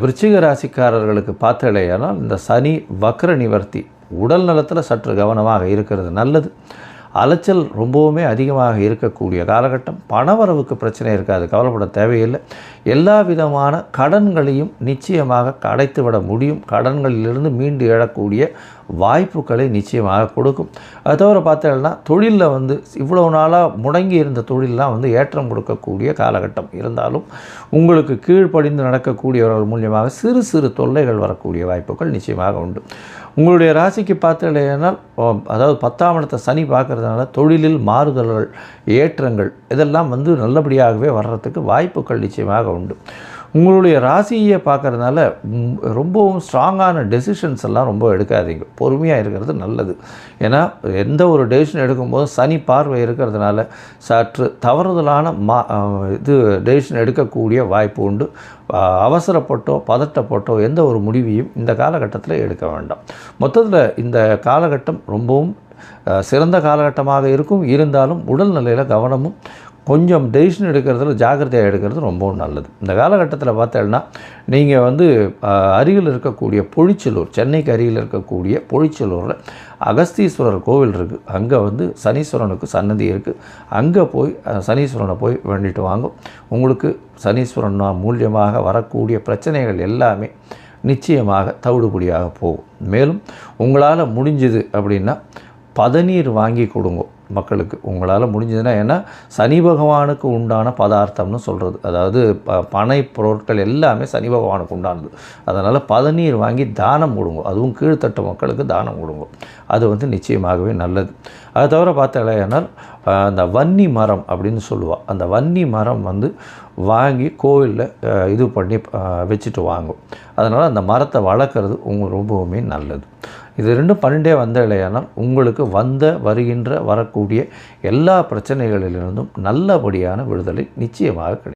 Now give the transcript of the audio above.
விருச்சிக ராசிக்காரர்களுக்கு பார்த்தலையானால் இந்த சனி வக்ர நிவர்த்தி உடல் நலத்தில் சற்று கவனமாக இருக்கிறது நல்லது. அலைச்சல் ரொம்பவுமே அதிகமாக இருக்கக்கூடிய காலகட்டம். பணவரவுக்கு பிரச்சனை இருக்காது கவலைப்பட தேவையில்லை. எல்லா விதமான கடன்களையும் நிச்சயமாக அடைத்துவிட முடியும். கடன்களிலிருந்து மீண்டு எழக்கூடிய வாய்ப்புகளை நிச்சயமாக கொடுக்கும். அது தவிர பார்த்தீங்கன்னா தொழிலில் வந்து இவ்வளோ நாளாக முடங்கி இருந்த தொழிலெலாம் வந்து ஏற்றம் கொடுக்கக்கூடிய காலகட்டம் இருந்தாலும் உங்களுக்கு கீழ்ப்படிந்து நடக்கக்கூடியவர்கள் மூலியமாக சிறு சிறு தொல்லைகள் வரக்கூடிய வாய்ப்புகள் நிச்சயமாக உண்டு. உங்களுடைய ராசிக்கு பார்த்தீங்கன்னா அதாவது பத்தாம் இடத்தை சனி பார்க்கறதுனால தொழிலில் மாறுதல்கள் ஏற்றங்கள் இதெல்லாம் வந்து நல்லபடியாகவே வர்றதுக்கு வாய்ப்புகள் நிச்சயமாக உண்டு. உங்களுடைய ராசியை பார்க்கறதுனால ரொம்பவும் ஸ்ட்ராங்கான டெசிஷன்ஸ் எல்லாம் ரொம்ப எடுக்காதீங்க. பொறுமையாக இருக்கிறது நல்லது. ஏன்னா எந்த ஒரு டெசிஷன் எடுக்கும்போது சனி பார்வை இருக்கிறதுனால சற்று தவறுதலான மா இது டெசிஷன் எடுக்கக்கூடிய வாய்ப்பு உண்டு. அவசரப்பட்டோ பதட்டப்பட்டோ எந்த ஒரு முடிவையும் இந்த காலகட்டத்தில் எடுக்க வேண்டாம். மொத்தத்தில் இந்த காலகட்டம் ரொம்பவும் சிறந்த காலகட்டமாக இருக்கும். இருந்தாலும் உடல்நிலையில் கவனமும் கொஞ்சம் டெசிஷன் எடுக்கிறதுல ஜாக்கிரதையாக எடுக்கிறது ரொம்பவும் நல்லது. இந்த காலகட்டத்தில் பார்த்தேன்னா நீங்கள் வந்து அருகில் இருக்கக்கூடிய பொழிச்சலூர் சென்னைக்கு அருகில் இருக்கக்கூடிய பொழிச்சலூரில் அகஸ்தீஸ்வரர் கோவில் இருக்குது அங்கே வந்து சனீஸ்வரனுக்கு சன்னதி இருக்குது அங்கே போய் சனீஸ்வரனை போய் வேண்டிட்டு வாங்க. உங்களுக்கு சனீஸ்வரன் மூலியமாக வரக்கூடிய பிரச்சனைகள் எல்லாமே நிச்சயமாக தவிடுபடியாக போகும். மேலும் உங்களால் முடிஞ்சது அப்படின்னா பதநீர் வாங்கி கொடுங்க. மக்களுக்கு. உங்களால் முடிஞ்சதுன்னா ஏன்னா சனி பகவானுக்கு உண்டான பதார்த்தம்னு சொல்கிறது அதாவது ப பனை பொருட்கள் எல்லாமே சனி பகவானுக்கு உண்டானது. அதனால் பதநீர் வாங்கி தானம் கொடுங்க. அதுவும் கீழ்த்தட்ட மக்களுக்கு தானம் கொடுங்க. அது வந்து நிச்சயமாகவே நல்லது. அது தவிர பார்த்தாலேனால் அந்த வன்னி மரம் அப்படின்னு சொல்லுவாள் அந்த வன்னி மரம் வந்து வாங்கி கோவிலில் இது பண்ணி வச்சுட்டு வாங்கும். அதனால் அந்த மரத்தை வளர்க்குறது உங்களுக்கு ரொம்பவுமே நல்லது. இது ரெண்டும் பன்னெண்டே வந்த இல்லையானால் உங்களுக்கு வந்த வருகின்ற வரக்கூடிய எல்லா பிரச்சனைகளிலிருந்தும் நல்லபடியான விடுதலை நிச்சயமாக கிடைக்கும்.